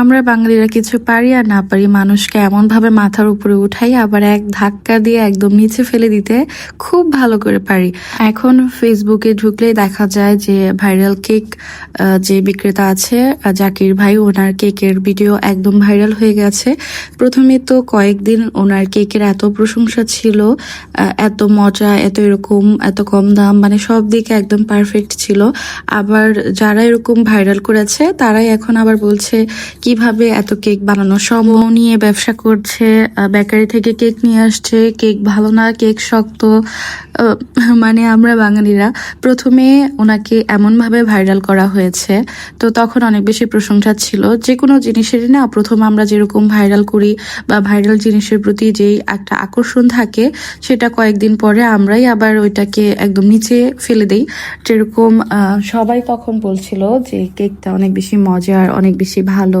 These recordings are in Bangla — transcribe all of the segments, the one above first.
আমরা বাঙালিরা কিছু পারি আর না পারি মানুষকে এমনভাবে মাথার উপরে উঠাই, আবার এক ধাক্কা দিয়ে একদম নিচে ফেলে দিতে খুব ভালো করে পারি। এখন ফেসবুকে ঢুকলেই দেখা যায় যে ভাইরাল কেক যে বিক্রেতা আছে জাকির ভাই, ওনার কেকের ভিডিও একদম ভাইরাল হয়ে গেছে। প্রথমে তো কয়েকদিন ওনার কেকের এত প্রশংসা ছিল এত মজা, এত এরকম, এত কম দাম মানে সব দিকে একদম পারফেক্ট ছিল। আবার যারা এরকম ভাইরাল করেছে, তারাই এখন আবার বলছে কীভাবে এত কেক বানানো সম্ভব? নিয়ে ব্যবসা করছে বেকারি থেকে কেক নিয়ে আসছে, কেক ভালো না, কেক শক্ত। মানে আমরা বাঙালিরা, প্রথমে ওনাকে এমনভাবে ভাইরাল করা হয়েছে, তো তখন অনেক বেশি প্রশংসা ছিল। যে কোনো জিনিসেরই না, প্রথম আমরা যেরকম ভাইরাল করি বা ভাইরাল জিনিসের প্রতি যেই একটা আকর্ষণ থাকে, সেটা কয়েকদিন পরে আমরাই আবার ওইটাকে একদম নিচে ফেলে দেই। যেরকম সবাই তখন বলছিল যে কেকটা অনেক বেশি মজার, অনেক বেশি ভালো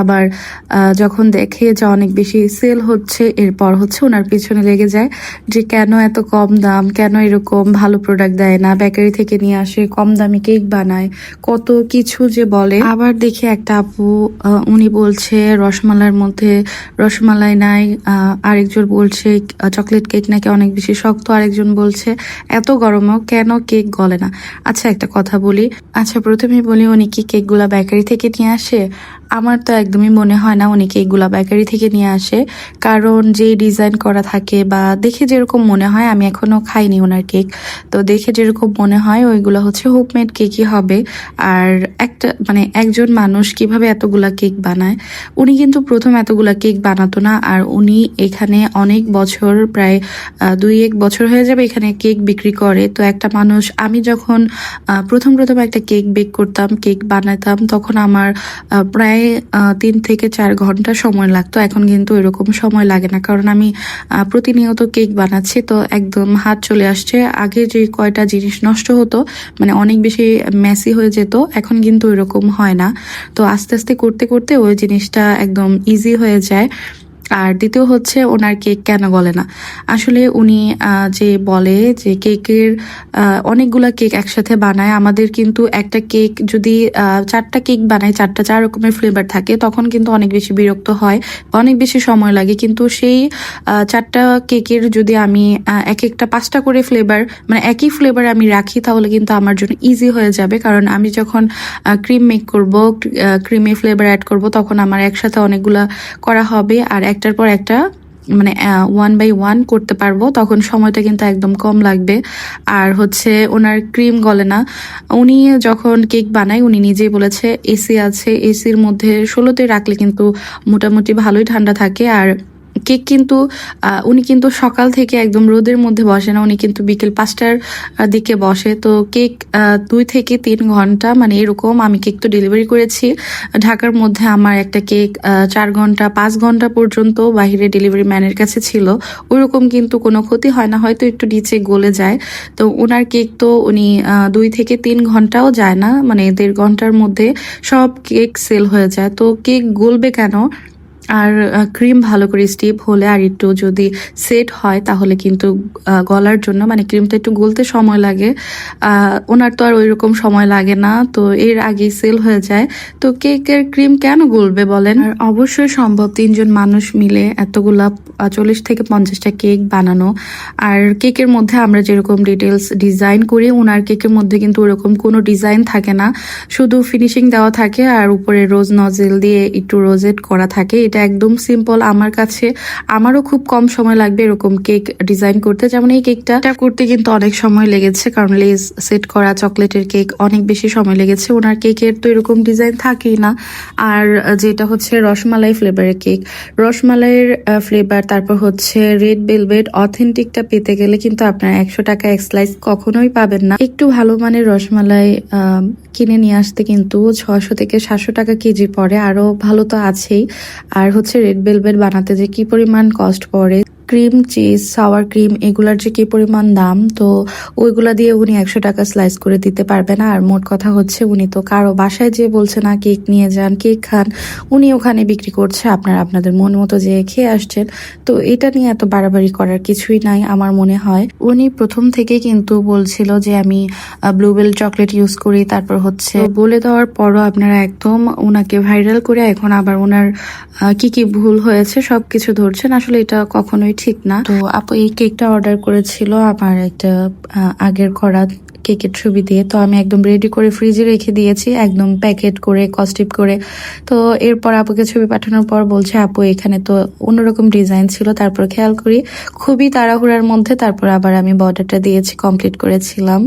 আবার যখন দেখে যে অনেক বেশি সেল হচ্ছে, এরপর হচ্ছে ওনার পিছনে লেগে যায় যে কেন এত কম দাম, কেন এরকম ভালো প্রোডাক্ট দেয় না বেকারি থেকে নিয়ে আসে, কম দামি কেক বানায়, কত কিছু যে বলে। আবার দেখি একটা আপু উনি বলছে রসমালার মধ্যে, রসমালাই নাই আরেকজন বলছে চকলেট কেক নাকি অনেক বেশি শক্ত, আরেকজন বলছে, এত গরমও কেন কেক গলে না? আচ্ছা একটা কথা বলি। আচ্ছা প্রথমেই বলি, উনি কি কেকগুলা বেকারি থেকে নিয়ে আসে? আমার তো একদমই মনে হয় না উনি কেকগুলা বেকারি থেকে নিয়ে আসে। কারণ যে ডিজাইন করা থাকে বা দেখে যেরকম মনে হয়, আমি এখনও খাইনি ওনার কেক। তো দেখে যেরকম মনে হয়, ওইগুলো হচ্ছে হোমমেড কেকই হবে। আর একটা মানে একজন মানুষ কীভাবে এতগুলা কেক বানায়? উনি কিন্তু প্রথম এতগুলা কেক বানাতো না। আর উনি এখানে অনেক বছর, প্রায় দুই এক বছর হয়ে যাবে এখানে কেক বিক্রি করে। তো একটা মানুষ, আমি যখন প্রথম প্রথম একটা কেক বেক করতাম, কেক বানাতাম, তখন আমার প্রায় তিন থেকে চার ঘণ্টা সময় লাগতো। এখন কিন্তু এরকম সময় লাগে না, কারণ আমি প্রতিনিয়ত কেক বানাচ্ছি, তো একদম হাত চলে আসছে। আগে যে কয়টা জিনিস নষ্ট হতো মানে অনেক বেশি মেসি হয়ে যেত, এখন কিন্তু এরকম হয় না। তো আস্তে আস্তে করতে করতে ওই জিনিসটা একদম ইজি হয়ে যায়। আর দ্বিতীয় হচ্ছে ওনার কেক কেন গলে না? আসলে উনি যে বলে যে কেকের অনেকগুলা কেক একসাথে বানায়, আমাদের কিন্তু একটা কেক যদি চারটা কেক বানায়, চারটা চার রকমের ফ্লেভার থাকে, তখন কিন্তু অনেক বেশি বিরক্ত হয় অনেক বেশি সময় লাগে। কিন্তু সেই চারটা কেকের যদি আমি এক একটা পাঁচটা করে ফ্লেভার মানে একই ফ্লেভার আমি রাখি, তাহলে কিন্তু আমার জন্য ইজি হয়ে যাবে। কারণ আমি যখন ক্রিম মেক করব ক্রিমে ফ্লেভার অ্যাড করব, তখন আমার একসাথে অনেকগুলা করা হবে, আর একটার পর একটা মানে ওয়ান বাই ওয়ান করতে পারব। তখন সময়টা কিন্তু একদম কম লাগবে। আর হচ্ছে ওনার ক্রিম গলে না। উনি যখন কেক বানায়, উনি নিজেই বলেছে, এসি আছে। এসির মধ্যে ষোলোতে রাখলে কিন্তু মোটামুটি ভালোই ঠান্ডা থাকে। আর কেক কিন্তু উনি কিন্তু সকাল থেকে একদম রোদের মধ্যে বসে না, উনি কিন্তু বিকেল পাঁচটার দিকে বসে। তো কেক দুই থেকে তিন ঘণ্টা মানে এরকম আমি কেক তো ডেলিভারি করেছি। ঢাকার মধ্যে আমার একটা কেক চার ঘণ্টা, পাঁচ ঘণ্টা পর্যন্ত বাইরে ডেলিভারি ম্যানের কাছে ছিল। ওইরকম কিন্তু কোনো ক্ষতি হয় না, হয়তো একটু নিচে গলে যায়। তো ওনার কেক তো উনি দুই থেকে তিন ঘন্টাও যায় না মানে দেড় ঘণ্টার মধ্যে সব কেক সেল হয়ে যায়। তো কেক গলবে কেন? আর ক্রিম ভালো করে স্টিপ হলে আর একটু যদি সেট হয়, তাহলে কিন্তু গলার জন্য মানে ক্রিমটা একটু গলতে সময় লাগে। ওনার তো আর ওই রকম সময় লাগে না, তো এর আগেই সেল হয়ে যায়। তো কেকের ক্রিম কেন গলবে বলেন? আর অবশ্যই সম্ভব, তিনজন মানুষ মিলে এতগুলা চল্লিশ থেকে পঞ্চাশটা কেক বানানো। আর কেকের মধ্যে আমরা যেরকম ডিটেলস ডিজাইন করি, ওনার কেকের মধ্যে কিন্তু ওরকম কোনো ডিজাইন থাকে না। শুধু ফিনিশিং দেওয়া থাকে আর উপরে রোজ নজেল দিয়ে একটু রোজেট করা থাকে, এটা একদম সিম্পল আমার কাছে। আমারও খুব কম সময় লাগবে এরকম কেক ডিজাইন করতে। যেমন এই কেকটা করতে কিন্তু অনেক সময় লেগেছে, কারণ লেজ সেট করা চকলেটের কেক অনেক বেশি সময় লেগেছে। ওনার কেকের তো এরকম ডিজাইন থাকেই না। আর যেটা হচ্ছে রসমালাই ফ্লেভারের কেক রসমালাইয়ের ফ্লেভার তারপর হচ্ছে রেড বেলভেট অথেন্টিকটা পেতে গেলে কিন্তু আপনার একশো টাকা এক স্লাইস কখনোই পাবেন না। একটু ভালো মানের রসমালাই কিনে নিয়ে আসতে কিন্তু ছশো থেকে সাতশো টাকা কেজি পড়ে আরও ভালো তো আছেই। আর হচ্ছে রেড ভেলভেট বানাতে যে কি পরিমাণ কস্ট পড়ে ক্রিম চিজ সাওয়ার ক্রিম এগুলার যে কি পরিমাণ দাম, তো ওইগুলা দিয়ে উনি একশো টাকা স্লাইস করে দিতে পারবে না। আর মোট কথা হচ্ছে উনি তো কারও বাসায় যে বলছে না, কেক নিয়ে যান, কেক খান, উনি ওখানে বিক্রি করছে। আপনারা আপনাদের মন মতো যে খেয়ে আসছেন। তো এটা নিয়ে এত বাড়াবাড়ি করার কিছুই নাই আমার মনে হয়। উনি প্রথম থেকে কিন্তু বলছিল যে আমি ব্লুবেল চকলেট ইউজ করি। তারপর হচ্ছে বলে দেওয়ার পরও আপনারা একদম ওনাকে ভাইরাল করে এখন আবার ওনার কি কি ভুল হয়েছে সবকিছু ধরছেন। আসলে এটা কখনোই ঠিক না। তো আপু এই কেকটা অর্ডার করেছিল আমার একটা আগের করা কেকের ছবি দিয়ে। তো আমি একদম রেডি করে ফ্রিজে রেখে দিয়েছি, একদম প্যাকেট করে কস্টিপ করে। তো এরপর আপুকে ছবি পাঠানোর পর বলছে, আপু, এখানে তো অন্যরকম ডিজাইন ছিল, তারপর খেয়াল করি। খুবই তাড়াহুড়ার মধ্যে তারপর আবার আমি বর্ডারটা দিয়েছি কমপ্লিট করেছিলাম।